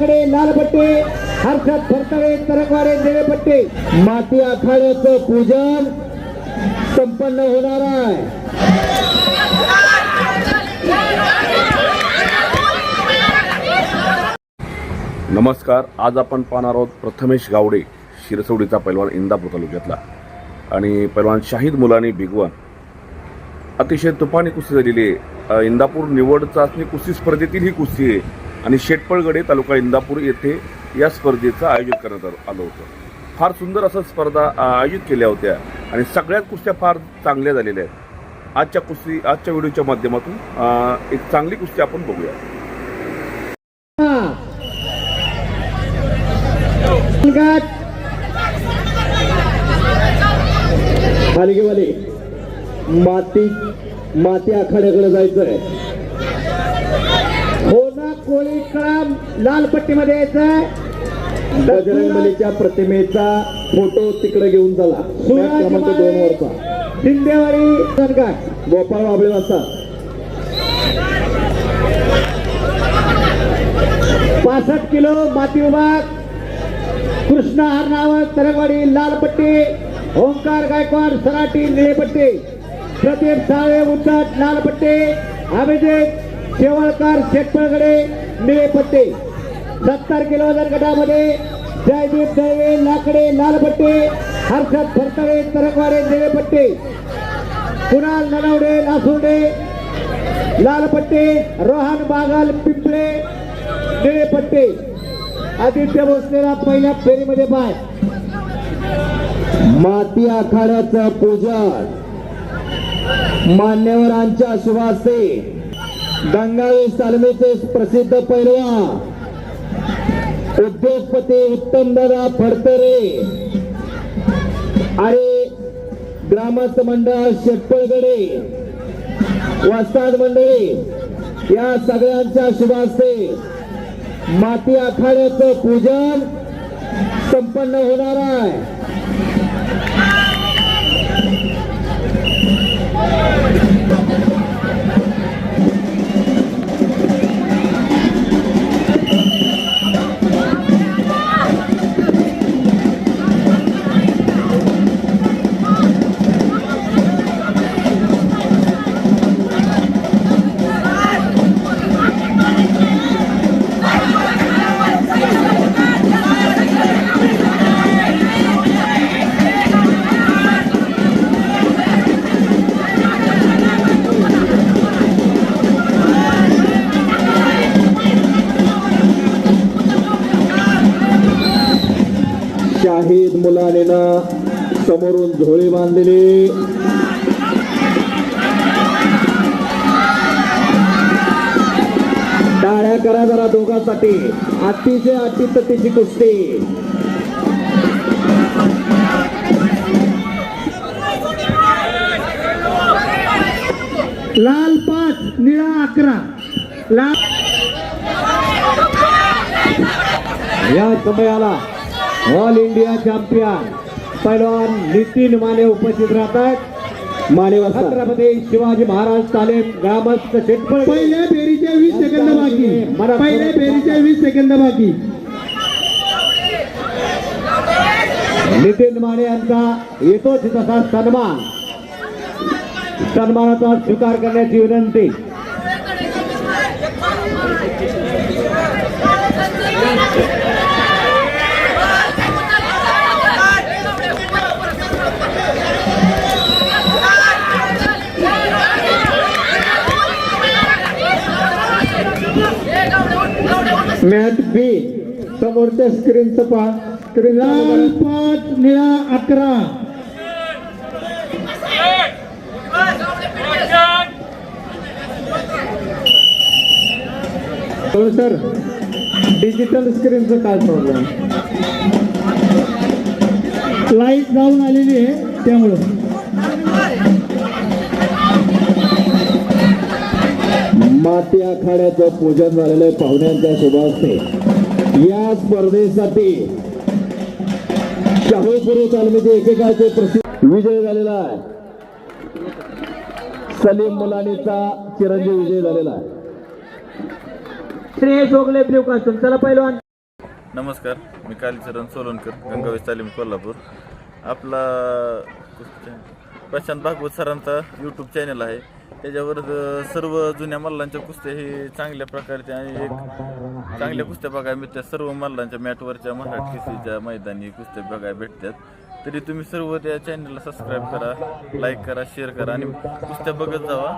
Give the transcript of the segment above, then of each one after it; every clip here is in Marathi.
लाकडे लाल पट्टे हर्षद फरतळे तरंगवारे निळे पट्टे माती आखाड्याचं पूजन संपन्न होणार आहे. नमस्कार आज आपण पाहणार आहोत प्रथमेश गावडे शिरसवडीचा पैलवान इंदापूर तालुक्यातला. आणि पैलवान शाहीद मुलानी बिगवन अतिशय तुफानी कुस्ती झालेली आहे. इंदापूर निवड चाचणी कुस्ती स्पर्धेतील ही कुस्ती आहे. आणि शेटपळगडे तालुका इंदापूर येथे या स्पर्धेचं आयोजन करण्यात आलं- आलं होतं. फार सुंदर असं स्पर्धा आयोजित केल्या होत्या आणि सगळ्याच कुस्त्या फार चांगल्या झालेल्या आहेत. आजच्या कुस्ती आजच्या व्हिडिओच्या माध्यमातून एक चांगली कुस्ती आपण बघूया. माती माती आखाड्याकडे जायचं आहे कोळी कळाम लाल पट्टीमध्ये यायचंय. बजरंग बलीच्या प्रतिमेचा फोटो तिकडे घेऊन चला. क्रमांक दोन वरचा. शिंदेवाडी संघात गोपाळ बाबळे वाजता. पासष्ट किलो माती विभाग. कृष्णा हरनावर तरंगवाडी लाल पट्टी. ओंकार गायकवाड सराटी निळे पट्टी. प्रदीप साळे उद्धट लाल पट्टी. अभिजित शेवळकर शेटपळकडे निळे पट्टे सत्तर किलो वजन गटामध्ये जयदीप दळवे लाकडे लाल पट्टी हर्षद फरतळे तरंगवाडे निळे पट्टे कुणाल ननवडे लासुर्डे लाल रोहन बागल पिंपळे निळे पट्टे आदित्य भोसलेला पहिल्या फेरीमध्ये पाय. माती आखाड्याचं पूजन मान्यवरांच्या सुवासे गंगावी सालमेचे प्रसिद्ध पैलवा उद्योगपती उत्तमदादा फडतरे आणि ग्रामस्थ मंडळ शेटपळगडे वस्ताद मंडळी या सगळ्यांच्या शुभास्ते माती आखाड्याचं पूजन संपन्न होणार आहे. आहेत मुलाने समोरून झोळे बांधले टाळ्या करा जरा दोघांसाठी. अतिशय अतितटीची कुस्ती. लाल पाच निळा अकरा. लाल या समयाला ऑल इंडिया चॅम्पियन. पैलवान नितीन माने उपस्थित राहतात. माने छत्रपती शिवाजी महाराज तालीम ग्रामस्थ शेटपळ पहिल्या फेरीच्या वीस सेकंद बाकी. पहिल्या फेरीच्या वीस सेकंद बाकी. नितीन माने यांचा येतोच तसा सन्मान. सन्मानाचा स्वीकार करण्याची विनंती. मॅच बी समोरच्या स्क्रीनचं पहा. स्क्रीन लाल पाच निळा अकरा. सर. डिजिटल स्क्रीनचं काय प्रॉब्लेम लाइट जाऊन आलेली आहे त्यामुळं. माती आखाड्याचं पूजन झालेलं आहे पाहुण्यांच्या शुभास्ते या स्पर्धेसाठी शाहूपुरी तालमीचे एकेकाचे प्रसिद्ध विजय झालेला आहे. सलीम मुलानीचा चिरंजीव विजय झालेला आहे. श्रेयस ओगले ब्ल्यू चला पहिलवान नमस्कार मी कालीचरण सोलनकर गंगावेश तालीम कोल्हापूर. आपला प्रशांत भागवत सरांचा यूट्यूब चॅनल आहे. त्याच्यावर सर्व जुन्या मल्लांच्या कुस्त्या हे चांगल्या प्रकारच्या आणि एक चांगल्या कुस्त्या बघायला मिळतात. सर्व मल्लांच्या मॅटवरच्या मराठीच्या केसीच्या मैदानी कुस्त्या बघायला भेटतात. तरी तुम्ही सर्व त्या चॅनलला सबस्क्राईब करा लाईक करा शेअर करा आणि कुस्त्या बघत जावा.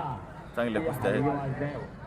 चांगल्या कुस्त्या आहेत.